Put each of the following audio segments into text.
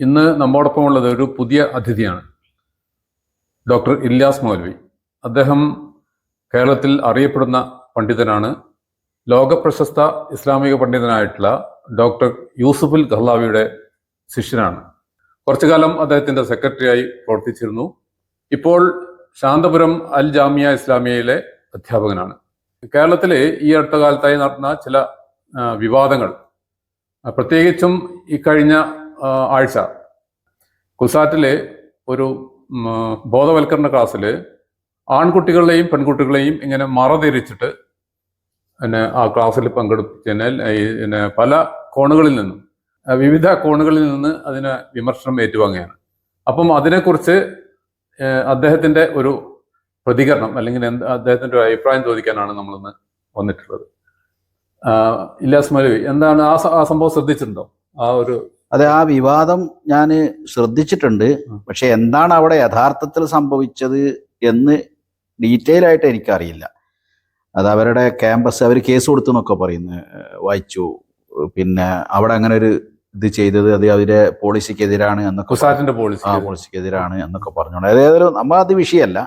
ഇന്ന് നമ്മോടൊപ്പം ഉള്ളത് ഒരു പുതിയ അതിഥിയാണ് ഡോക്ടർ ഇല്യാസ് മൗലവി. അദ്ദേഹം കേരളത്തിൽ അറിയപ്പെടുന്ന പണ്ഡിതനാണ്. ലോകപ്രശസ്ത ഇസ്ലാമിക പണ്ഡിതനായിട്ടുള്ള ഡോക്ടർ യൂസുഫുൽ ഖഹ്ലാവിയുടെ ശിഷ്യനാണ്. കുറച്ചു കാലം അദ്ദേഹത്തിന്റെ സെക്രട്ടറിയായി പ്രവർത്തിച്ചിരുന്നു. ഇപ്പോൾ ശാന്തപുരം അൽ ജാമിയ ഇസ്ലാമിയയിലെ അധ്യാപകനാണ്. കേരളത്തിലെ ഈ അടുത്ത കാലത്തായി നടന്ന ചില വിവാദങ്ങൾ പ്രത്യേകിച്ചും ഇക്കഴിഞ്ഞ ആഴ്ച. കുസാറ്റിലെ ഒരു ബോധവൽക്കരണ ക്ലാസ്സിൽ ആൺകുട്ടികളെയും പെൺകുട്ടികളെയും ഇങ്ങനെ മറതിരിച്ചിട്ട് പിന്നെ ആ ക്ലാസ്സിൽ പങ്കെടുപ്പിച്ചതിനാൽ പിന്നെ പല കോണുകളിൽ നിന്നും വിവിധ കോണുകളിൽ നിന്ന് അതിന് വിമർശനം ഏറ്റുവാങ്ങുകയാണ്. അപ്പം അതിനെക്കുറിച്ച് അദ്ദേഹത്തിന്റെ ഒരു പ്രതികരണം അല്ലെങ്കിൽ എന്ത് അദ്ദേഹത്തിന്റെ ഒരു അഭിപ്രായം ചോദിക്കാനാണ് നമ്മളിന്ന് വന്നിട്ടുള്ളത്. ഇല്ലാസ് മലവി എന്താണ് ആ സംഭവം ശ്രദ്ധിച്ചിട്ടുണ്ടോ? ആ ഒരു അതെ ആ വിവാദം ഞാൻ ശ്രദ്ധിച്ചിട്ടുണ്ട്. പക്ഷെ എന്താണ് അവിടെ യഥാർത്ഥത്തിൽ സംഭവിച്ചത് എന്ന് ഡീറ്റെയിൽ ആയിട്ട് എനിക്കറിയില്ല. അത് അവരുടെ ക്യാമ്പസ് അവർ കേസ് കൊടുത്തു എന്നൊക്കെ പറയുന്നു. വായിച്ചു. പിന്നെ അവിടെ അങ്ങനെ ഒരു ഇത് ചെയ്തത് അത് അവരെ പോളിസിക്കെതിരാണ് എന്നൊക്കെ ആ പോളിസിക്കെതിരാണ് എന്നൊക്കെ പറഞ്ഞോണ്ട് അതായത് നമ്മൾ അത് വിഷയമല്ല.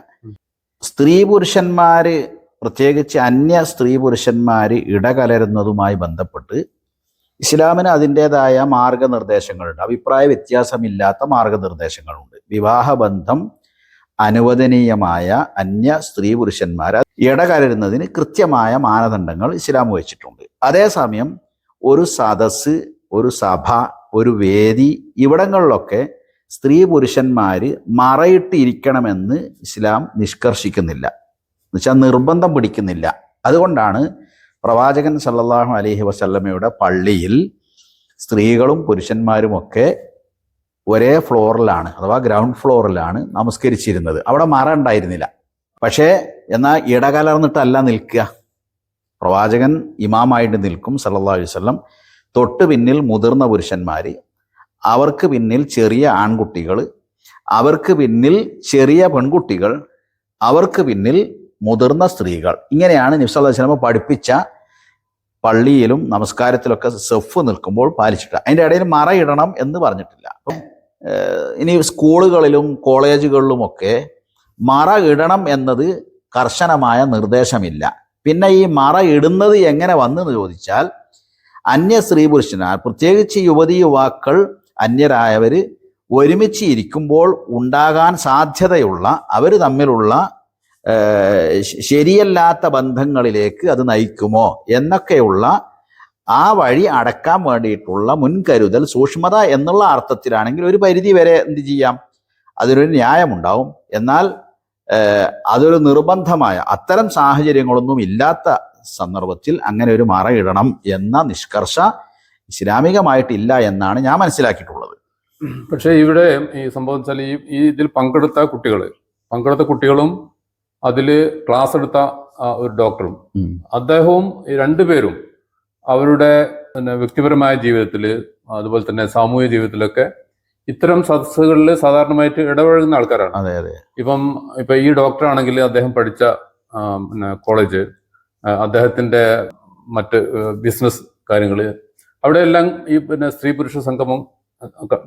സ്ത്രീ പുരുഷന്മാര് പ്രത്യേകിച്ച് അന്യ സ്ത്രീ പുരുഷന്മാര് ഇടകലരുന്നതുമായി ബന്ധപ്പെട്ട് ഇസ്ലാമിന് അതിന്റെതായ മാർഗനിർദ്ദേശങ്ങളുണ്ട്. അഭിപ്രായ വ്യത്യാസമില്ലാത്ത മാർഗനിർദ്ദേശങ്ങളുണ്ട്. വിവാഹബന്ധം അനുവദനീയമായ അന്യ സ്ത്രീ പുരുഷന്മാർ ഇടകലരുന്നതിന് കൃത്യമായ മാനദണ്ഡങ്ങൾ ഇസ്ലാം വെച്ചിട്ടുണ്ട് അതേസമയം ഒരു സദസ്സ് ഒരു സഭ ഒരു വേദി ഇവിടങ്ങളിലൊക്കെ സ്ത്രീ പുരുഷന്മാർ മറയിട്ട് ഇരിക്കണമെന്ന് ഇസ്ലാം നിഷ്കർഷിക്കുന്നില്ല. എന്നുവെച്ചാൽ നിർബന്ധം പിടിക്കുന്നില്ല. അതുകൊണ്ടാണ് പ്രവാചകൻ സല്ലാഹു അലഹി വസല്ലമയുടെ പള്ളിയിൽ സ്ത്രീകളും പുരുഷന്മാരുമൊക്കെ ഒരേ ഫ്ലോറിലാണ് അഥവാ ഗ്രൗണ്ട് ഫ്ലോറിലാണ് നമസ്കരിച്ചിരുന്നത്. അവിടെ മറ ഉണ്ടായിരുന്നില്ല പക്ഷേ എന്നാൽ ഇടകലർന്നിട്ടല്ല നിൽക്കുക. പ്രവാചകൻ ഇമാമായിട്ട് നിൽക്കും അലൈഹി വസല്ലം. തൊട്ട് പിന്നിൽ മുതിർന്ന പുരുഷന്മാർ അവർക്ക് പിന്നിൽ ചെറിയ ആൺകുട്ടികൾ അവർക്ക് പിന്നിൽ ചെറിയ പെൺകുട്ടികൾ അവർക്ക് പിന്നിൽ മുതിർന്ന സ്ത്രീകൾ. ഇങ്ങനെയാണ് നിഫ്സല്ലാ വസ്ലമ പഠിപ്പിച്ച പള്ളിയിലും നമസ്കാരത്തിലൊക്കെ സെഫ് നിൽക്കുമ്പോൾ പാലിച്ചിട്ട് അതിന്റെ ഇടയിൽ മറയിടണം എന്ന് പറഞ്ഞിട്ടില്ല. അപ്പം, ഇനി സ്കൂളുകളിലും കോളേജുകളിലുമൊക്കെ മറ ഇടണം എന്നത് കർശനമായ നിർദ്ദേശമില്ല. പിന്നെ ഈ മറ ഇടുന്നത് എങ്ങനെ വന്നെന്ന് ചോദിച്ചാൽ അന്യ സ്ത്രീ പുരുഷന്മാർ പ്രത്യേകിച്ച് യുവതി യുവാക്കൾ അന്യരായവർ ഒരുമിച്ച് ഇരിക്കുമ്പോൾ ഉണ്ടാകാൻ സാധ്യതയുള്ള അവർ തമ്മിലുള്ള ശരിയല്ലാത്ത ബന്ധങ്ങളിലേക്ക് അത് നയിക്കുമോ എന്നൊക്കെയുള്ള ആ വഴി അടക്കാൻ വേണ്ടിയിട്ടുള്ള മുൻകരുതൽ സൂക്ഷ്മത എന്നുള്ള അർത്ഥത്തിലാണെങ്കിൽ ഒരു പരിധി വരെ എന്ത് ചെയ്യാം? അതിനൊരു ന്യായമുണ്ടാവും. എന്നാൽ അതൊരു നിർബന്ധമായ അത്തരം സാഹചര്യങ്ങളൊന്നും ഇല്ലാത്ത സന്ദർഭത്തിൽ അങ്ങനെ ഒരു മറയിടണം എന്ന നിഷ്കർഷ ഇസ്ലാമികമായിട്ടില്ല എന്നാണ് ഞാൻ മനസ്സിലാക്കിയിട്ടുള്ളത്. പക്ഷേ ഇവിടെ ഈ സംഭവം വെച്ചാൽ ഈ ഈ ഇതിൽ പങ്കെടുത്ത കുട്ടികൾ പങ്കെടുത്ത കുട്ടികളും അതിൽ ക്ലാസ് എടുത്ത ഒരു ഡോക്ടറും അദ്ദേഹവും രണ്ടുപേരും അവരുടെ പിന്നെ വ്യക്തിപരമായ ജീവിതത്തിൽ അതുപോലെ തന്നെ സാമൂഹിക ജീവിതത്തിലൊക്കെ ഇത്തരം സദസ്സുകളിൽ സാധാരണമായിട്ട് ഇടപഴകുന്ന ആൾക്കാരാണ്. അതെ അതെ. ഇപ്പം ഇപ്പൊ ഈ ഡോക്ടർ ആണെങ്കിൽ അദ്ദേഹം പഠിച്ച പിന്നെ കോളേജ് അദ്ദേഹത്തിന്റെ മറ്റ് ബിസിനസ് കാര്യങ്ങൾ അവിടെയെല്ലാം ഈ പിന്നെ സ്ത്രീ പുരുഷ സംഗമം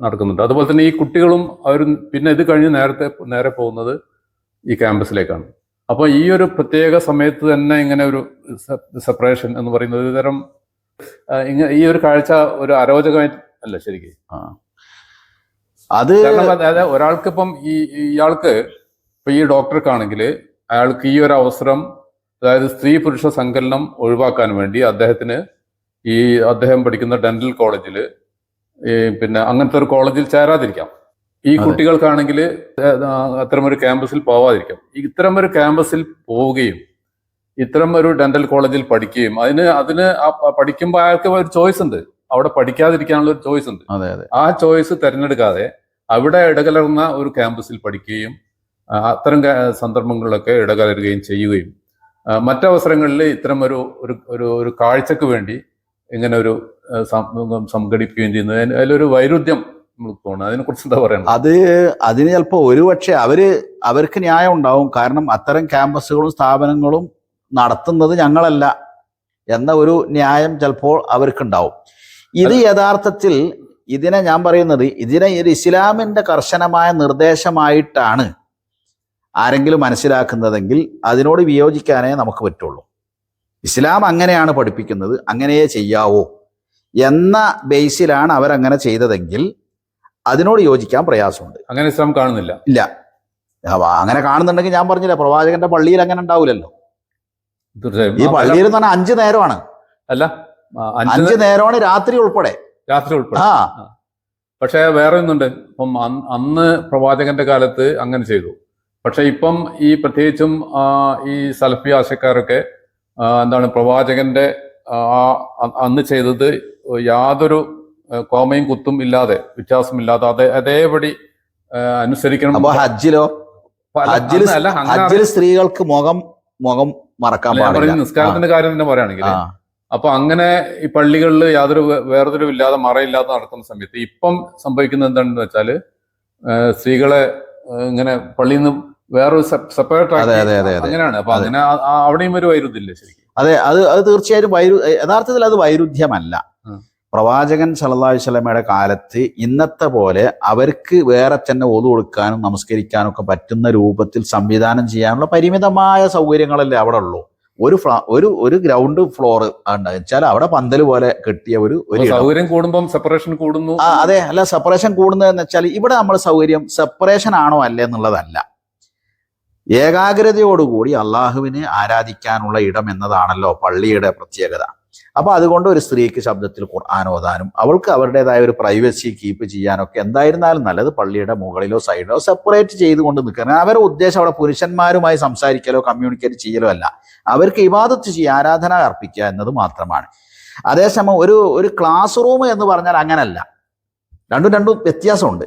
നടക്കുന്നുണ്ട്. അതുപോലെ തന്നെ ഈ കുട്ടികളും അവരും പിന്നെ ഇത് കഴിഞ്ഞ് നേരത്തെ നേരെ പോകുന്നത് ഈ ക്യാമ്പസിലേക്കാണ് അപ്പോൾ ഈ ഒരു പ്രത്യേക സമയത്ത് തന്നെ ഇങ്ങനെ ഒരു സെപ്പറേഷൻ എന്ന് പറയുന്നത് ഒരു തരം ആ, ഈ ഒരു കാഴ്ച ഒരു അരോചകമായി അല്ല ശരിക്കും ആ. അത് അതായത് ഒരാൾക്ക് ഇപ്പം ഈ ഈ ഇയാൾക്ക് ഇപ്പൊ ഈ ഡോക്ടർക്കാണെങ്കിൽ അയാൾക്ക് ഈ ഒരു അവസരം അതായത് സ്ത്രീ പുരുഷ സങ്കലനം ഒഴിവാക്കാൻ വേണ്ടി അദ്ദേഹത്തിന് ഈ അദ്ദേഹം പഠിക്കുന്ന ഡെന്റൽ കോളേജിൽ പിന്നെ അങ്ങനത്തെ ഒരു കോളേജിൽ ചേരാതിരിക്കാം ഈ. കുട്ടികൾക്കാണെങ്കിൽ അത്തരമൊരു ക്യാമ്പസിൽ പോവാതിരിക്കാം. ഇത്തരമൊരു ക്യാമ്പസിൽ പോവുകയും ഇത്തരം ഒരു ഡെന്റൽ കോളേജിൽ പഠിക്കുകയും അതിന് അതിന് പഠിക്കുമ്പോൾ അയാൾക്ക് ഒരു ചോയ്സ് ഉണ്ട്. അവിടെ പഠിക്കാതിരിക്കാനുള്ള ഒരു ചോയ്സ് ഉണ്ട്. അതെ അതെ. ആ ചോയ്സ് തിരഞ്ഞെടുക്കാതെ അവിടെ ഇടകലർന്ന ഒരു ക്യാമ്പസിൽ പഠിക്കുകയും അത്തരം സന്ദർഭങ്ങളിലൊക്കെ ഇടകലരുകയും ചെയ്യുകയും മറ്റവസരങ്ങളിൽ ഇത്തരം ഒരു ഒരു ഒരു കാഴ്ചക്ക് വേണ്ടി ഇങ്ങനെ ഒരു സംഘടിപ്പിക്കുകയും ചെയ്യുന്നത് അതിലൊരു വൈരുദ്ധ്യം അതിനെക്കുറിച്ച് എന്താ അത് അതിന് ചിലപ്പോൾ ഒരുപക്ഷെ അവർ അവർക്ക് ന്യായം ഉണ്ടാവും. കാരണം അത്തരം ക്യാമ്പസുകളും സ്ഥാപനങ്ങളും നടത്തുന്നത് ഞങ്ങളല്ല എന്ന ഒരു ന്യായം ചിലപ്പോൾ അവർക്കുണ്ടാവും. ഇത് യഥാർത്ഥത്തിൽ ഇതിനെ ഞാൻ പറയുന്നത് ഇതിനെ ഒരു ഇസ്ലാമിന്റെ കർശനമായ നിർദ്ദേശമായിട്ടാണ് ആരെങ്കിലും മനസ്സിലാക്കുന്നതെങ്കിൽ അതിനോട് വിയോജിക്കാനേ നമുക്ക് പറ്റുള്ളൂ. ഇസ്ലാം അങ്ങനെയാണ് പഠിപ്പിക്കുന്നത് അങ്ങനെയേ ചെയ്യാവോ എന്ന ബേസിലാണ് അവരങ്ങനെ ചെയ്തതെങ്കിൽ അതിനോട് യോജിക്കാൻ പ്രയാസമുണ്ട്. അങ്ങനെ ഇസ്ലാം കാണുന്നില്ല. ഇല്ല. അങ്ങനെ കാണുന്നുണ്ടെങ്കിൽ ഞാൻ പറഞ്ഞില്ല പ്രവാചകന്റെ പള്ളിയിൽ അങ്ങനെ ഉണ്ടാവില്ലല്ലോ. തീർച്ചയായും. ഈ പള്ളിയിൽ എന്ന് പറഞ്ഞാൽ അഞ്ച് നേരമാണ്. അല്ല അഞ്ചു നേരമാണ് രാത്രി ഉൾപ്പെടെ. രാത്രി ഉൾപ്പെടെ. ആ. പക്ഷെ വേറെ ഒന്നുണ്ട്. ഇപ്പം അന്ന് പ്രവാചകന്റെ കാലത്ത് അങ്ങനെ ചെയ്തു. പക്ഷെ ഇപ്പം ഈ പ്രത്യേകിച്ചും ഈ സൽഫി ആശക്കാരൊക്കെ എന്താണ് പ്രവാചകന്റെ ആ, അന്ന് ചെയ്തത് യാതൊരു കോമയും കുത്തും ഇല്ലാതെ വ്യത്യാസമില്ലാതെ അതേ അതേപടി അനുസരിക്കണം. അപ്പൊ ഹജ്ജിലോ? ഹജ്ജിൽ ഹജ്ജിൽ സ്ത്രീകൾക്ക് മുഖം മുഖം മറക്കാൻ പാടില്ല. നിസ്കാരത്തിന്റെ കാര്യം തന്നെ പറയുകയാണെങ്കിൽ അപ്പൊ അങ്ങനെ ഈ പള്ളികളിൽ യാതൊരു വേറൊരു വേർതിരിവില്ലാതെ മറയില്ലാതെ നടക്കുന്ന സമയത്ത് ഇപ്പം സംഭവിക്കുന്നത് എന്താണെന്ന് വെച്ചാൽ സ്ത്രീകളെ ഇങ്ങനെ പള്ളിയിൽ നിന്ന് വേറൊരു സെപ്പറേറ്റ്. അങ്ങനെയാണ്. അപ്പൊ. അങ്ങനെ അവിടെയും ഒരു വൈരുദ്ധ്യമില്ലേ ശരിക്കും. അതെ അത് അത് തീർച്ചയായും വൈരു യഥാർത്ഥത്തിൽ അത് വൈരുദ്ധ്യമല്ല. പ്രവാചകൻ സല്ലല്ലാഹു സ്വലമയുടെ കാലത്ത് ഇന്നത്തെ പോലെ അവർക്ക് വേറെ തന്നെ ഓതു കൊടുക്കാനും നമസ്കരിക്കാനും ഒക്കെ പറ്റുന്ന രൂപത്തിൽ സംവിധാനം ചെയ്യാനുള്ള പരിമിതമായ സൗകര്യങ്ങളല്ലേ അവിടെ ഉള്ളൂ. ഒരു ഫ്ലാ ഒരു ഒരു ഗ്രൗണ്ട് ഫ്ലോർ വെച്ചാൽ അവിടെ പന്തൽ പോലെ കെട്ടിയ ഒരു ഒരു സൗകര്യം കൂടുമ്പം സെപ്പറേഷൻ കൂടുന്നു. അതെ. അല്ല സെപ്പറേഷൻ കൂടുന്നതെന്ന് വെച്ചാൽ ഇവിടെ നമ്മൾ സൗകര്യം സെപ്പറേഷൻ ആണോ അല്ലേ എന്നുള്ളതല്ല. ഏകാഗ്രതയോടുകൂടി അള്ളാഹുവിനെ ആരാധിക്കാനുള്ള ഇടം എന്നതാണല്ലോ പള്ളിയുടെ പ്രത്യേകത. അപ്പൊ അതുകൊണ്ട് ഒരു സ്ത്രീക്ക് ശബ്ദത്തിൽ ഖുർആൻ ഓതാനും അവൾക്ക് അവരുടേതായ ഒരു പ്രൈവസി കീപ്പ് ചെയ്യാനൊക്കെ എന്തായിരുന്നാലും നല്ലത് പള്ളിയുടെ മുകളിലോ സൈഡിലോ സെപ്പറേറ്റ് ചെയ്തുകൊണ്ട് നിൽക്കുക അവരുടെ ഉദ്ദേശം അവിടെ പുരുഷന്മാരുമായി സംസാരിക്കലോ കമ്മ്യൂണിക്കേറ്റ് ചെയ്യലോ അല്ല. അവർക്ക് ഇബാദത്ത് ചെയ്യുക ആരാധന അർപ്പിക്കുക എന്നത് മാത്രമാണ്. അതേസമയം ഒരു ഒരു ക്ലാസ് റൂം എന്ന് പറഞ്ഞാൽ അങ്ങനല്ല. രണ്ടും രണ്ടും വ്യത്യാസമുണ്ട്.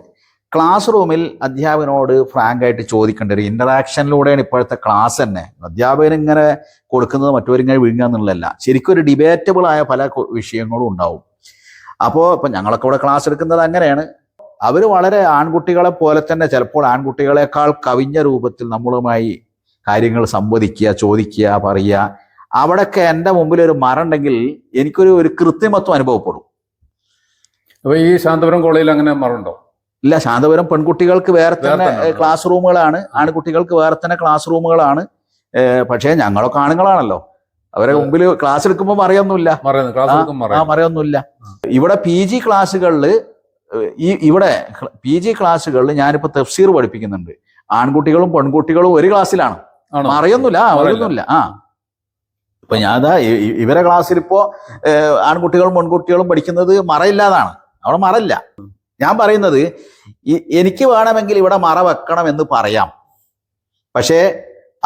ക്ലാസ് റൂമിൽ അധ്യാപകനോട് ഫ്രാങ്ക് ആയിട്ട് ചോദിക്കേണ്ട ഒരു ഇന്ററാക്ഷനിലൂടെയാണ് ഇപ്പോഴത്തെ ക്ലാസ് തന്നെ. അധ്യാപകൻ ഇങ്ങനെ കൊടുക്കുന്നത് മറ്റവരിങ്ങനെ വിഴുങ്ങുക എന്നുള്ളതല്ല. ശരിക്കും ഒരു ഡിബേറ്റബിൾ ആയ പല വിഷയങ്ങളും ഉണ്ടാവും. അപ്പോൾ ഇപ്പം ഞങ്ങളൊക്കെ ഇവിടെ ക്ലാസ് എടുക്കുന്നത് അങ്ങനെയാണ്. അവർ വളരെ ആൺകുട്ടികളെ പോലെ തന്നെ ചിലപ്പോൾ ആൺകുട്ടികളെക്കാൾ കവിഞ്ഞ രൂപത്തിൽ നമ്മളുമായി കാര്യങ്ങൾ സംവദിക്കുക ചോദിക്കുക പറയുക. അവിടെയൊക്കെ എന്റെ മുമ്പിൽ ഒരു മറുണ്ടെങ്കിൽ എനിക്കൊരു ഒരു കൃത്രിമത്വം അനുഭവപ്പെടും. അപ്പോൾ ഈ ശാന്തപുരം കോളേജിൽ അങ്ങനെ മറുണ്ടോ ഇല്ല ശാന്തപുരം പെൺകുട്ടികൾക്ക് വേറെ തന്നെ ക്ലാസ് റൂമുകളാണ് ആൺകുട്ടികൾക്ക് വേറെ തന്നെ ക്ലാസ് റൂമുകളാണ് പക്ഷേ ഞങ്ങളൊക്കെ ആണുങ്ങളാണല്ലോ. അവരെ. മുമ്പിൽ ക്ലാസ് എടുക്കുമ്പോൾ മറിയൊന്നുമില്ല. ആ മറയും. മറിയൊന്നുമില്ല. ഇവിടെ പി ജി ക്ലാസ്സുകളിൽ ഈ ഇവിടെ പി ജി ക്ലാസ്സുകളിൽ ഞാനിപ്പോ തഫ്സീർ പഠിപ്പിക്കുന്നുണ്ട്. ആൺകുട്ടികളും പെൺകുട്ടികളും ഒരു ക്ലാസ്സിലാണ് മറിയൊന്നുമില്ല. മറിയൊന്നുമില്ല ആ. ഇപ്പൊ ഞാൻ അതാ ഇ- ഇ- ഇവരെ ക്ലാസ്സിൽ ഇപ്പോ ആൺകുട്ടികളും പെൺകുട്ടികളും പഠിക്കുന്നത് മറയില്ലാതാണ്. അവിടെ മറയില്ല. ഞാൻ പറയുന്നത് എനിക്ക് വേണമെങ്കിൽ ഇവിടെ മറ വെക്കണം എന്ന് പറയാം. പക്ഷേ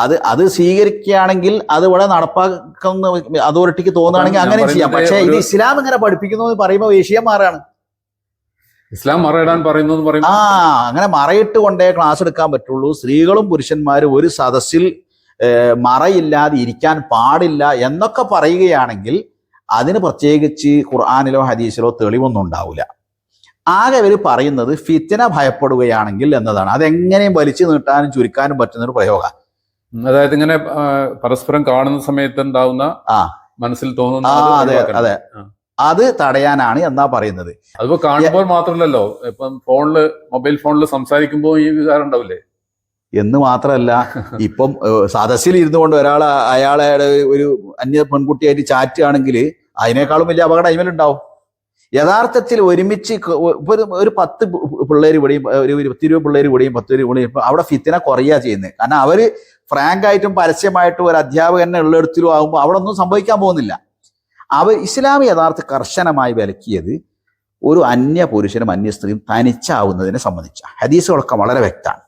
അത് അത് സ്വീകരിക്കുകയാണെങ്കിൽ അത് ഇവിടെ നടപ്പാക്കുന്ന അതോറിറ്റിക്ക് തോന്നുകയാണെങ്കിൽ അങ്ങനെ ചെയ്യാം. പക്ഷേ ഇത് ഇസ്ലാം ഇങ്ങനെ പഠിപ്പിക്കുന്നു എന്ന് പറയുമ്പോൾ വിഷയം മാറാണ്. ഇസ്ലാം മറയിടാൻ പറയുന്നു ആ അങ്ങനെ മറയിട്ട് കൊണ്ടേ ക്ലാസ് എടുക്കാൻ പറ്റുള്ളൂ. സ്ത്രീകളും പുരുഷന്മാരും ഒരു സദസ്സിൽ മറയില്ലാതെ ഇരിക്കാൻ പാടില്ല എന്നൊക്കെ പറയുകയാണെങ്കിൽ അതിന് പ്രത്യേകിച്ച് ഖുർആാനിലോ ഹദീസിലോ തെളിവൊന്നും ഉണ്ടാവില്ല. ആകെ ഇവർ പറയുന്നത് ഫിത്തിന ഭയപ്പെടുകയാണെങ്കിൽ എന്നതാണ്. അതെങ്ങനെയും വലിച്ചു നീട്ടാനും ചുരുക്കാനും പറ്റുന്ന ഒരു പ്രയോഗം അതായത് ഇങ്ങനെ പരസ്പരം കാണുന്ന സമയത്ത് ഉണ്ടാവുന്ന ആ. മനസ്സിൽ തോന്നുന്ന അത് അതെ. അതെ തടയാനാണ് എന്നാ പറയുന്നത്. അതിപ്പോ കാണുമ്പോൾ മാത്രമല്ലല്ലോ ഇപ്പം ഫോണിൽ മൊബൈൽ ഫോണിൽ സംസാരിക്കുമ്പോൾ ഈ വികാരം ഉണ്ടാവില്ലേ? എന്ന് മാത്രമല്ല ഇപ്പം സദസ്സിൽ ഇരുന്നു കൊണ്ട് ഒരാൾ അയാളെ ഒരു അന്യ പെൺകുട്ടിയായിട്ട് ചാറ്റ് ആണെങ്കിൽ അതിനേക്കാളും വലിയ അപകടം അതിമേലുണ്ടാവും യഥാർത്ഥത്തിൽ ഒരുമിച്ച് ഒരു ഒരു പത്ത് പിള്ളേർ ഇവിടെയും ഒരു ഇരുപത്തി ഇരുപത് പിള്ളേർ ഇവിടെയും പത്ത് പേര് ഇവിടെയും അവിടെ ഫിത്തിനെ കുറയുക ചെയ്യുന്നത് കാരണം അവർ ഫ്രാങ്ക് ആയിട്ടും പരസ്യമായിട്ടും ഒരു അധ്യാപകനെ ഉള്ളിടത്തിലും ആകുമ്പോൾ അവിടെ ഒന്നും സംഭവിക്കാൻ പോകുന്നില്ല. അവർ ഇസ്ലാം യഥാർത്ഥ കർശനമായി വിലക്കിയത് ഒരു അന്യ പുരുഷനും അന്യ സ്ത്രീയും തനിച്ചാവുന്നതിനെ സംബന്ധിച്ച. ഹദീസുകളൊക്കെ വളരെ വ്യക്തമാണ്.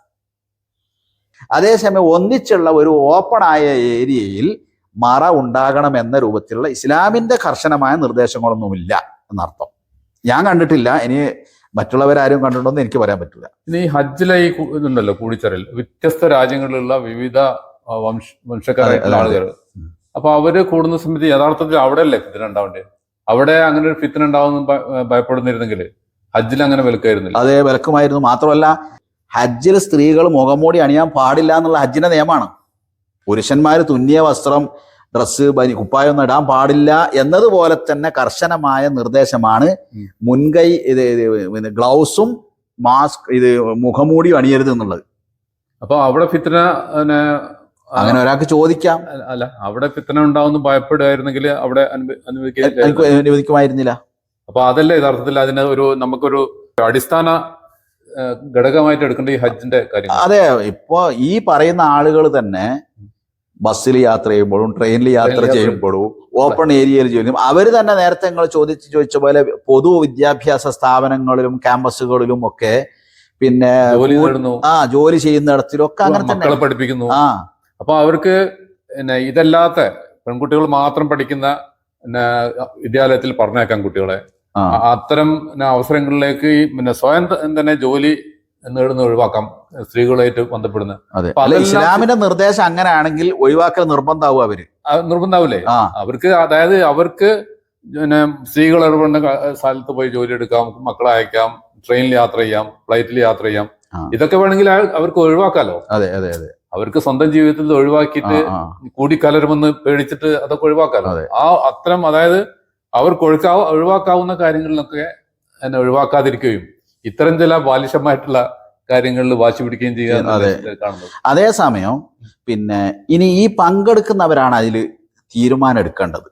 അതേസമയം ഒന്നിച്ചുള്ള ഒരു ഓപ്പൺ ആയ ഏരിയയിൽ മറ ഉണ്ടാകണം എന്ന രൂപത്തിലുള്ള ഇസ്ലാമിന്റെ കർശനമായ നിർദ്ദേശങ്ങളൊന്നുമില്ല എന്നർത്ഥം. ഞാൻ കണ്ടിട്ടില്ല. ഇനി മറ്റുള്ളവരാരും കണ്ടിട്ടുണ്ടോ എനിക്ക് പറയാൻ പറ്റില്ല. ഇനി ഹജ്ജിലെ ഈ ഇതുണ്ടല്ലോ കൂടിച്ചേരൽ. വ്യത്യസ്ത രാജ്യങ്ങളിലുള്ള വിവിധ വംശ വംശക്കാരായിട്ടുള്ള. ആളുകൾ. അപ്പൊ അവർ കൂടുന്ന സമയത്ത് യഥാർത്ഥത്തിൽ അവിടെ അല്ലേ ഫിത്തിന ഉണ്ടാവണ്ടേ? അവിടെ അങ്ങനെ ഒരു ഫിത്തിന ഉണ്ടാവുന്ന ഭയപ്പെടുന്നിരുന്നെങ്കിൽ ഹജ്ജിൽ അങ്ങനെ വിലക്കായിരുന്നില്ല. അതെ വിലക്കുമായിരുന്നു. മാത്രമല്ല ഹജ്ജിൽ സ്ത്രീകൾ മുഖംമൂടി അണിയാൻ പാടില്ല എന്നുള്ള ഹജ്ജിന്റെ നിയമമാണ്. പുരുഷന്മാർ തുന്നിയ വസ്ത്രം ഡ്രസ്സ് ബനി കുപ്പായൊന്നും ഇടാൻ പാടില്ല എന്നതുപോലെ തന്നെ കർശനമായ നിർദ്ദേശമാണ്. മുൻകൈ ഇത് ഗ്ലൗസും മാസ്ക് ഇത് മുഖമൂടിയും അണിയരുത് എന്നുള്ളത്. അപ്പൊ അവിടെ ഫിത്തന അങ്ങനെ ഒരാൾക്ക് ചോദിക്കാം. അല്ല അവിടെ ഫിത്തന ഉണ്ടാവുന്ന ഭയപ്പെടുകയായിരുന്നെങ്കിൽ അവിടെ അനുവദിക്കുമായിരുന്നില്ല. അപ്പൊ അതല്ലേ യഥാർത്ഥത്തിൽ അതിന് ഒരു നമുക്കൊരു അടിസ്ഥാന ഘടകമായിട്ട് എടുക്കേണ്ട ഈ ഹജ്ജിന്റെ കാര്യം അതെ ഇപ്പോ ഈ പറയുന്ന ആളുകൾ തന്നെ ബസ്സിൽ യാത്ര ചെയ്യുമ്പോഴും ട്രെയിനിൽ യാത്ര ചെയ്യുമ്പോഴും ഓപ്പൺ ഏരിയയിൽ ചെയ്യുമ്പോഴും അവർ തന്നെ നേരത്തെ നിങ്ങൾ ചോദിച്ച് ചോദിച്ച പോലെ പൊതു വിദ്യാഭ്യാസ സ്ഥാപനങ്ങളിലും ക്യാമ്പസുകളിലും ഒക്കെ പിന്നെ ആ ജോലി ചെയ്യുന്നിടത്തിലൊക്കെ അങ്ങനെ തന്നെ. പഠിപ്പിക്കുന്നു. ആ. അപ്പൊ അവർക്ക് പിന്നെ ഇതല്ലാത്ത പെൺകുട്ടികൾ മാത്രം പഠിക്കുന്ന വിദ്യാലയത്തിൽ പറഞ്ഞേക്കാം കുട്ടികളെ. അത്തരം അവസരങ്ങളിലേക്ക് പിന്നെ സ്വയം തന്നെ ജോലി നേടുന്ന ഒഴിവാക്കാം. സ്ത്രീകളായിട്ട് ബന്ധപ്പെടുന്ന. അതെ. ഇസ്ലാമിന്റെ നിർദ്ദേശം അങ്ങനെയാണെങ്കിൽ ഒഴിവാക്കൽ നിർബന്ധാവും അവർ. നിർബന്ധാവില്ലേ അവർക്ക് അതായത് അവർക്ക് പിന്നെ സ്ത്രീകൾ ഇടപെടുന്ന സ്ഥലത്ത് പോയി ജോലി എടുക്കാം മക്കളെ അയക്കാം ട്രെയിനിൽ യാത്ര ചെയ്യാം ഫ്ലൈറ്റിൽ യാത്ര ചെയ്യാം. ഇതൊക്കെ വേണമെങ്കിൽ അവർക്ക് ഒഴിവാക്കാലോ? അതെ അതെ അതെ. അവർക്ക് സ്വന്തം ജീവിതത്തിൽ ഒഴിവാക്കിയിട്ട്. കൂടിക്കലരുമെന്ന് പേടിച്ചിട്ട് അതൊക്കെ ഒഴിവാക്കാലോ. ആ അത്തരം അതായത് അവർക്ക് ഒഴുക്കാവ ഒഴിവാക്കാവുന്ന കാര്യങ്ങളിലൊക്കെ എന്നെ ഒഴിവാക്കാതിരിക്കുകയും ഇത്തരം ചില ബാലിശമായിട്ടുള്ള കാര്യങ്ങളിൽ വാശി പിടിക്കുകയും ചെയ്യുക അതേസമയം പിന്നെ ഇനി ഈ പങ്കെടുക്കുന്നവരാണ് അതിൽ തീരുമാനം എടുക്കേണ്ടത്.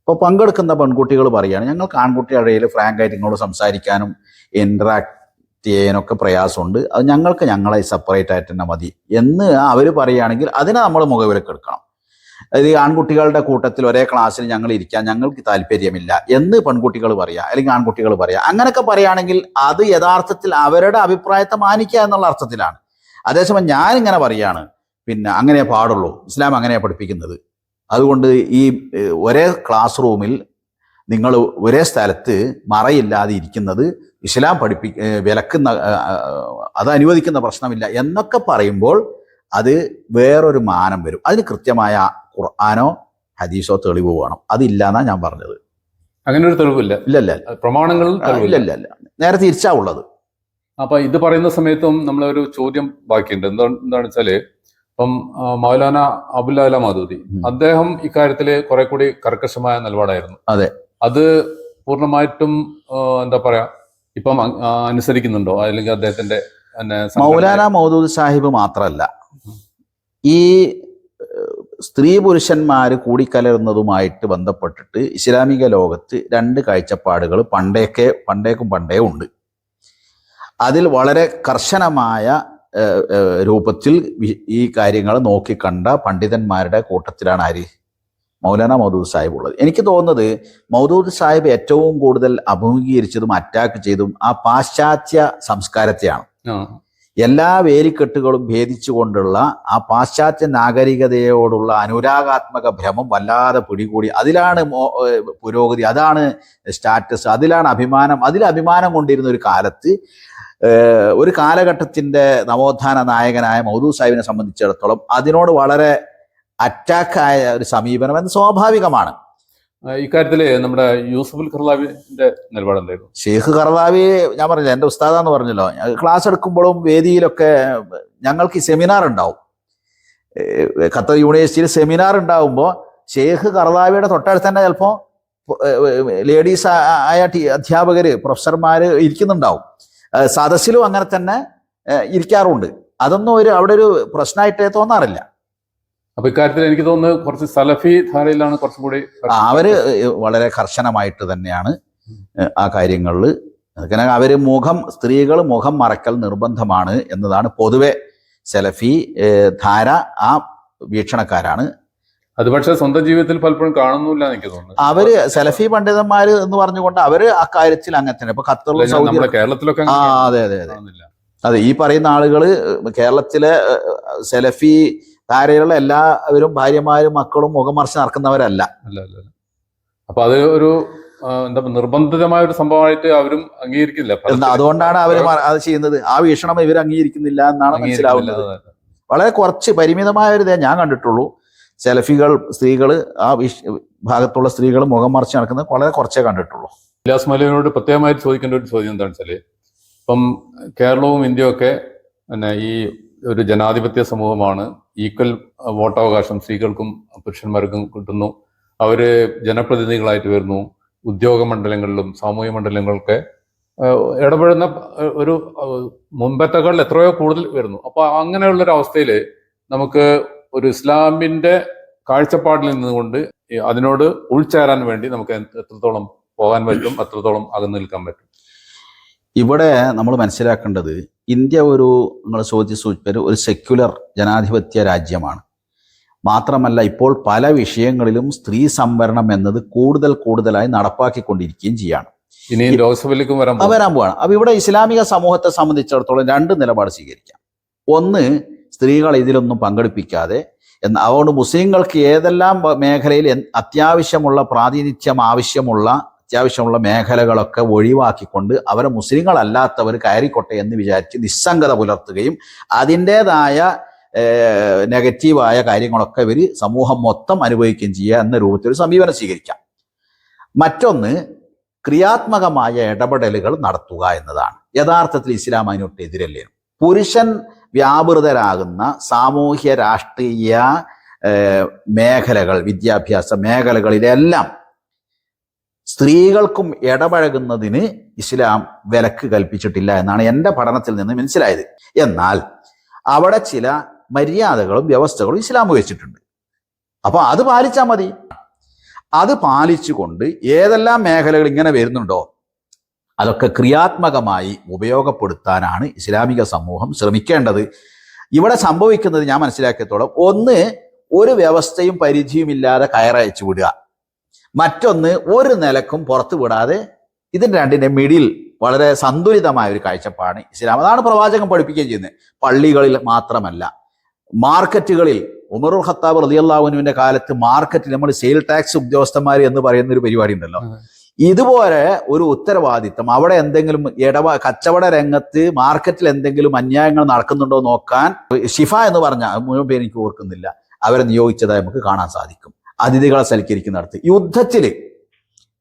ഇപ്പോൾ പങ്കെടുക്കുന്ന പെൺകുട്ടികൾ പറയുകയാണ് ഞങ്ങൾക്ക് ആൺകുട്ടികളുടെ ഇടയിൽ ഫ്രാങ്ക് ആയിട്ട് നിങ്ങളോട് സംസാരിക്കാനും ഇന്ററാക്ട് ചെയ്യാനൊക്കെ പ്രയാസമുണ്ട്. അത് ഞങ്ങൾക്ക് ഞങ്ങളെ സെപ്പറേറ്റ് ആയിട്ട് തന്നെ മതി. എന്ന് അവർ പറയുകയാണെങ്കിൽ അതിനെ നമ്മൾ മുഖവിലക്ക് ഈ ആൺകുട്ടികളുടെ കൂട്ടത്തിൽ ഒരേ ക്ലാസ്സിൽ ഞങ്ങൾ ഇരിക്കാൻ ഞങ്ങൾക്ക് താല്പര്യമില്ല എന്ന് പെൺകുട്ടികൾ പറയാ അല്ലെങ്കിൽ ആൺകുട്ടികൾ പറയാ. അങ്ങനെയൊക്കെ പറയുകയാണെങ്കിൽ അത് യഥാർത്ഥത്തിൽ അവരുടെ അഭിപ്രായത്തെ മാനിക്കുക എന്നുള്ള അർത്ഥത്തിലാണ്. അതേസമയം ഞാൻ ഇങ്ങനെ പറയാണ് പിന്നെ അങ്ങനെ പാടുള്ളൂ. ഇസ്ലാം അങ്ങനെയാണ് പഠിപ്പിക്കുന്നത്. അതുകൊണ്ട് ഈ ഒരേ ക്ലാസ് റൂമിൽ നിങ്ങൾ ഒരേ സ്ഥലത്ത് മറയില്ലാതെ ഇരിക്കുന്നത് ഇസ്ലാം പഠിപ്പി വിലക്കുന്ന അത് അനുവദിക്കുന്ന പ്രശ്നമില്ല എന്നൊക്കെ പറയുമ്പോൾ അത് വേറൊരു മാനം വരും. അതിന് കൃത്യമായ ഖുർആാനോ ഹദീസോ തെളിവ് വേണം. അതില്ല എന്നാ ഞാൻ പറഞ്ഞത്. അങ്ങനെ ഒരു തെളിവില്ല. ഇല്ല ഇല്ല. പ്രമാണങ്ങളിൽ ഇല്ലല്ല ഇല്ല ഇല്ല ഇല്ല. നേരെ തിരിച്ചാ ഉള്ളത്. അപ്പൊ ഇത് പറയുന്ന സമയത്തും നമ്മളൊരു ചോദ്യം ബാക്കിയുണ്ട്. എന്താ എന്താണെന്ന് വെച്ചാൽ ഇപ്പം മൗലാന അബുൽ മാധുതി അദ്ദേഹം ഇക്കാര്യത്തിൽ കുറെ കൂടി കർക്കശമായ നിലപാടായിരുന്നു. അതെ. അത് പൂർണമായിട്ടും എന്താ പറയാ ഇപ്പം അനുസരിക്കുന്നുണ്ടോ? അല്ലെങ്കിൽ അദ്ദേഹത്തിന്റെ മൗലാന മൗദൂദ് സാഹിബ് മാത്രമല്ല ഈ സ്ത്രീ പുരുഷന്മാർ കൂടിക്കലരുന്നതുമായിട്ട് ബന്ധപ്പെട്ടിട്ട് ഇസ്ലാമിക ലോകത്ത് രണ്ട് കാഴ്ചപ്പാടുകൾ പണ്ടേക്കെ പണ്ടേക്കും പണ്ടേ ഉണ്ട്. അതിൽ വളരെ കർശനമായ രൂപത്തിൽ ഈ കാര്യങ്ങൾ നോക്കിക്കണ്ട പണ്ഡിതന്മാരുടെ കൂട്ടത്തിലാണ് ആര്? മൗലാന മൗദൂദ് സാഹിബ് ഉള്ളത്. എനിക്ക് തോന്നുന്നത് മൗദൂദ് സാഹിബ് ഏറ്റവും കൂടുതൽ അഭിമുഖീകരിച്ചതും അറ്റാക്ക് ചെയ്തതും ആ പാശ്ചാത്യ സംസ്കാരത്തെയാണ്. എല്ലാ വേലിക്കെട്ടുകളും ഭേദിച്ചുകൊണ്ടുള്ള ആ പാശ്ചാത്യ നാഗരികതയോടുള്ള അനുരാഗാത്മക ഭ്രമം വല്ലാതെ പിടികൂടി. അതിലാണ് പുരോഗതി അതാണ് സ്റ്റാറ്റസ് അതിലാണ് അഭിമാനം. അതിൽ അഭിമാനം കൊണ്ടിരുന്ന ഒരു കാലത്ത് ഒരു കാലഘട്ടത്തിന്റെ നവോത്ഥാന നായകനായ മൗദൂ സാഹിബിനെ സംബന്ധിച്ചിടത്തോളം അതിനോട് വളരെ അറ്റാക്കായ ഒരു സമീപനം എന്ന് സ്വാഭാവികമാണ്. ഇക്കാര്യത്തിൽ നമ്മുടെ യൂസഫുൽ ഖർലാവിന്റെ നിലപാട് എന്തായിരുന്നു ഷെയ്ഖ് കർലാവി ഞാൻ പറഞ്ഞില്ല എന്റെ ഉസ്താദാന്ന് പറഞ്ഞല്ലോ. ക്ലാസ് എടുക്കുമ്പോഴും വേദിയിലൊക്കെ ഞങ്ങൾക്ക് സെമിനാർ ഉണ്ടാവും. ഖത്തർ യൂണിവേഴ്സിറ്റിയിൽ സെമിനാർ ഉണ്ടാവുമ്പോൾ ഷെയ്ഖ് ഖർലാവിയുടെ തൊട്ടടുത്ത് തന്നെ ചിലപ്പോൾ ലേഡീസ് ആയ ടീ- അധ്യാപകര് പ്രൊഫസർമാര് ഇരിക്കുന്നുണ്ടാവും. സദസ്സിലും അങ്ങനെ തന്നെ ഇരിക്കാറുണ്ട്. അതൊന്നും ഒരു അവിടെ ഒരു പ്രശ്നമായിട്ടേ തോന്നാറില്ല. അപ്പൊ ഇക്കാര്യത്തിൽ എനിക്ക് തോന്നുന്നത് കുറച്ച് സലഫി ധാരയിലാണ് കുറച്ചും കൂടി അവർ വളരെ കർശനമായിട്ട് തന്നെയാണ് ആ കാര്യങ്ങളിൽ. കാരണം അവർ മുഖം സ്ത്രീകൾ മുഖം മറക്കൽ നിർബന്ധമാണ് എന്നതാണ് പൊതുവെ സെലഫി ധാര ആ വീക്ഷണക്കാരാണ്. അത് പക്ഷെ സ്വന്തം ജീവിതത്തിൽ പലപ്പോഴും കാണുന്നില്ല എനിക്ക് തോന്നുന്നു. അവർ സെലഫി പണ്ഡിതന്മാര് എന്ന് പറഞ്ഞുകൊണ്ട് അവർ അക്കാര്യത്തിൽ അങ്ങനെ തന്നെ. ഇപ്പൊ ഖത്തറിലും കേരളത്തിലൊക്കെ ആ അതെ അതെ അതെ. അതെ ഈ പറയുന്ന ആളുകൾ കേരളത്തിലെ സെലഫി ധാരയിലുള്ള എല്ലാവരും ഭാര്യമാരും മക്കളും മുഖം മറച്ച് നടക്കുന്നവരല്ല. അല്ല അല്ല അല്ല. അപ്പൊ അത് ഒരു എന്താ നിർബന്ധിതമായ ഒരു സംഭവമായിട്ട് അവരും അംഗീകരിക്കില്ല. അതുകൊണ്ടാണ് അവർ അത് ചെയ്യുന്നത്. ആ വീക്ഷണം ഇവർ അംഗീകരിക്കുന്നില്ല എന്നാണ്. മനസ്സിലാവുന്നത്. വളരെ കുറച്ച് പരിമിതമായ ഒരു ഞാൻ കണ്ടിട്ടുള്ളൂ. സെലഫികൾ സ്ത്രീകൾ ആ ഭാഗത്തുള്ള സ്ത്രീകൾ മുഖം മറിച്ച് നടക്കുന്നത് വളരെ കുറച്ചേ കണ്ടിട്ടുള്ളൂ. ഇല്ലാസ് മലയനോട് പ്രത്യേകമായിട്ട് ചോദിക്കേണ്ട ഒരു ചോദ്യം എന്താണെന്ന് വെച്ചാൽ ഇപ്പം കേരളവും ഇന്ത്യയും ഒക്കെ പിന്നെ ഈ ഒരു ജനാധിപത്യ സമൂഹമാണ്. ഈക്വൽ വോട്ടവകാശം സ്ത്രീകൾക്കും പുരുഷന്മാർക്കും കിട്ടുന്നു. അവർ ജനപ്രതിനിധികളായിട്ട് വരുന്നു. ഉദ്യോഗ മണ്ഡലങ്ങളിലും സാമൂഹ്യ മണ്ഡലങ്ങളിലൊക്കെ ഏഹ്, ഇടപെടുന്ന ഒരു മുമ്പത്തെക്കാൾ എത്രയോ കൂടുതൽ വരുന്നു. അപ്പൊ അങ്ങനെയുള്ള ഒരു അവസ്ഥയിൽ നമുക്ക് ഒരു ഇസ്ലാമിന്റെ കാഴ്ചപ്പാടിൽ നിന്നുകൊണ്ട് അതിനോട് ഉൾച്ചേരാൻ വേണ്ടി നമുക്ക് എത്രത്തോളം പോകാൻ പറ്റും അത്രത്തോളം അകന്നു നിൽക്കാൻ പറ്റും. ഇവിടെ നമ്മൾ മനസ്സിലാക്കേണ്ടത് ഇന്ത്യ ഒരു നിങ്ങൾ ചോദ്യ സൂചിപ്പര് ഒരു സെക്യുലർ ജനാധിപത്യ രാജ്യമാണ്. മാത്രമല്ല ഇപ്പോൾ പല വിഷയങ്ങളിലും സ്ത്രീ സംവരണം എന്നത് കൂടുതൽ കൂടുതലായി നടപ്പാക്കിക്കൊണ്ടിരിക്കുകയും ചെയ്യാണ്. ഇനിയും ലോക്സഭയിലേക്ക് വരാൻ വരാൻ പോവാണ്. അപ്പൊ ഇവിടെ ഇസ്ലാമിക സമൂഹത്തെ സംബന്ധിച്ചിടത്തോളം രണ്ട് നിലപാട് സ്വീകരിക്കാം. ഒന്ന് സ്ത്രീകൾ ഇതിലൊന്നും പങ്കെടുപ്പിക്കാതെ എന്ന അതുകൊണ്ട് മുസ്ലിങ്ങൾക്ക് ഏതെല്ലാം മേഖലയിൽ അത്യാവശ്യമുള്ള പ്രാതിനിധ്യം ആവശ്യമുള്ള അത്യാവശ്യമുള്ള മേഖലകളൊക്കെ ഒഴിവാക്കിക്കൊണ്ട് അവരെ മുസ്ലിങ്ങളല്ലാത്തവർ കയറിക്കൊട്ടെ എന്ന് വിചാരിച്ച് നിസ്സംഗത പുലർത്തുകയും അതിന്റെതായ നെഗറ്റീവായ കാര്യങ്ങളൊക്കെ ഇവർ സമൂഹം മൊത്തം അനുഭവിക്കുകയും ചെയ്യുക എന്ന രൂപത്തിൽ ഒരു സമീപനം സ്വീകരിക്കാം. മറ്റൊന്ന് ക്രിയാത്മകമായ ഇടപെടലുകൾ നടത്തുക എന്നതാണ്. യഥാർത്ഥത്തിൽ ഇസ്ലാം അതിനൊട്ട് എതിരല്ലേ? പുരുഷൻ വ്യാപൃതരാകുന്ന സാമൂഹ്യ രാഷ്ട്രീയ മേഖലകൾ വിദ്യാഭ്യാസ മേഖലകളിലെല്ലാം സ്ത്രീകൾക്കും ഇടപഴകുന്നതിന് ഇസ്ലാം വിലക്ക് കൽപ്പിച്ചിട്ടില്ല എന്നാണ് എന്റെ പഠനത്തിൽ നിന്ന് മനസ്സിലായത്. എന്നാൽ അവിടെ ചില മര്യാദകളും വ്യവസ്ഥകളും ഇസ്ലാം വെച്ചിട്ടുണ്ട്. അപ്പോൾ അത് പാലിച്ചാൽ മതി. അത് പാലിച്ചുകൊണ്ട് ഏതെല്ലാം മേഖലകൾ ഇങ്ങനെ വരുന്നുണ്ടോ? അതൊക്കെ ക്രിയാത്മകമായി ഉപയോഗപ്പെടുത്താനാണ് ഇസ്ലാമിക സമൂഹം ശ്രമിക്കേണ്ടത്. ഇവിടെ സംഭവിക്കുന്നത് ഞാൻ മനസ്സിലാക്കിയത്തോളം ഒന്ന് ഒരു വ്യവസ്ഥയും പരിധിയും ഇല്ലാതെ കയറയച്ചു വിടുക. മറ്റൊന്ന് ഒരു നിലക്കും പുറത്തു വിടാതെ ഇതിന് രണ്ടിന്റെ മിഡിൽ വളരെ സന്തുലിതമായ ഒരു കാഴ്ചപ്പാടാണ് ഇസ്ലാം അതാണ് പ്രവാചകൻ പഠിപ്പിക്കുകയും ചെയ്യുന്നത്. പള്ളികളിൽ മാത്രമല്ല മാർക്കറ്റുകളിൽ ഉമറുൽ ഖത്താബ് റളിയല്ലാഹുവിന്റെ കാലത്ത് മാർക്കറ്റിൽ നമ്മൾ സെയിൽ ടാക്സ് ഉദ്യോഗസ്ഥന്മാർ എന്ന് പറയുന്ന ഒരു പരിപാടി ഉണ്ടല്ലോ. ഇതുപോലെ ഒരു ഉത്തരവാദിത്തം അവിടെ എന്തെങ്കിലും ഇടവ കച്ചവട രംഗത്ത് മാർക്കറ്റിൽ എന്തെങ്കിലും അന്യായങ്ങൾ നടക്കുന്നുണ്ടോ നോക്കാൻ ഷിഫ എന്ന് പറഞ്ഞ മുഴുവൻ പേര് എനിക്ക് ഓർക്കുന്നില്ല. അവരെ നിയോഗിച്ചതായി നമുക്ക് കാണാൻ സാധിക്കും. അതിഥികളെ സൽക്കരിക്കുന്നിടത്ത്. യുദ്ധത്തിൽ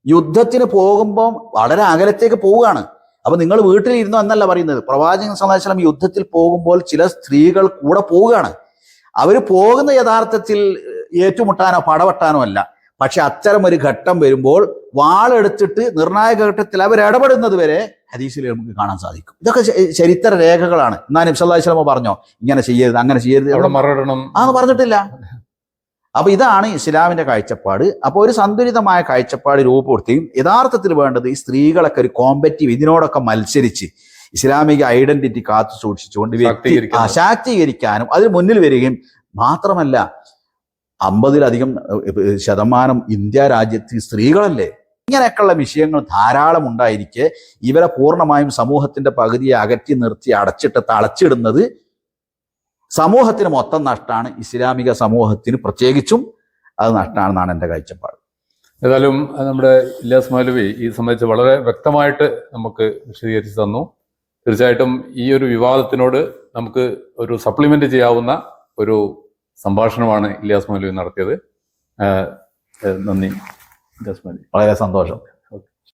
യുദ്ധത്തിന് പോകുമ്പോൾ വളരെ അകലത്തേക്ക് പോവുകയാണ്. അപ്പൊ നിങ്ങൾ വീട്ടിലിരുന്നോ എന്നല്ല പറയുന്നത്. പ്രവാചക സന്ദേശം യുദ്ധത്തിൽ പോകുമ്പോൾ ചില സ്ത്രീകൾ കൂടെ പോവുകയാണ്. അവർ പോകുന്ന യഥാർത്ഥത്തിൽ ഏറ്റുമുട്ടാനോ പടവെട്ടാനോ അല്ല. പക്ഷെ അത്തരം ഒരു ഘട്ടം വരുമ്പോൾ വാളെടുത്തിട്ട് നിർണായക ഘട്ടത്തിൽ അവർ ഇടപെടുന്നത് വരെ ഹദീസിൽ നമുക്ക് കാണാൻ സാധിക്കും. ഇതൊക്കെ ചരിത്ര രേഖകളാണ്. എന്നാ നബ്സല്ലാസ്ലമ പറഞ്ഞോ ഇങ്ങനെ ചെയ്യരുത് അങ്ങനെ ചെയ്യരുത് അവിടെ മറികടണം ആ പറഞ്ഞിട്ടില്ല. അപ്പൊ ഇതാണ് ഇസ്ലാമിന്റെ കാഴ്ചപ്പാട്. അപ്പോൾ ഒരു സന്തുലിതമായ കാഴ്ചപ്പാട് രൂപപ്പെടുത്തുകയും യഥാർത്ഥത്തിൽ വേണ്ടത് ഈ സ്ത്രീകളൊക്കെ ഒരു കോമ്പറ്റീവ് ഇതിനോടൊക്കെ മത്സരിച്ച് ഇസ്ലാമിക ഐഡന്റിറ്റി കാത്തു സൂക്ഷിച്ചുകൊണ്ട് ശാക്തീകരിക്കാനും. അതിന് മുന്നിൽ വരികയും മാത്രമല്ല അമ്പതിലധികം ശതമാനം ഇന്ത്യ രാജ്യത്ത് സ്ത്രീകളല്ലേ? ഇങ്ങനെയൊക്കെയുള്ള വിഷയങ്ങൾ ധാരാളം ഉണ്ടായിരിക്കെ ഇവരെ പൂർണമായും സമൂഹത്തിന്റെ പകുതിയെ അകറ്റി നിർത്തി അടച്ചിട്ട് തളച്ചിടുന്നത് സമൂഹത്തിന് മൊത്തം നഷ്ടമാണ് ഇസ്ലാമിക സമൂഹത്തിന് പ്രത്യേകിച്ചും അത് നഷ്ടമാണെന്നാണ് എന്റെ കാഴ്ചപ്പാട്. ഏതായാലും നമ്മുടെ ഇല്ലാസ് മൗലവി ഈ സംബന്ധിച്ച് വളരെ വ്യക്തമായിട്ട് നമുക്ക് വിശദീകരിച്ച് തന്നു. തീർച്ചയായിട്ടും ഈ ഒരു വിവാദത്തിനോട് നമുക്ക് ഒരു സപ്ലിമെന്റ് ചെയ്യാവുന്ന ഒരു സംഭാഷണമാണ് ഇല്ലാസ് മൗലവി നടത്തിയത്. നന്ദി ഇല്ലാസ് മൗലവി. വളരെ സന്തോഷം.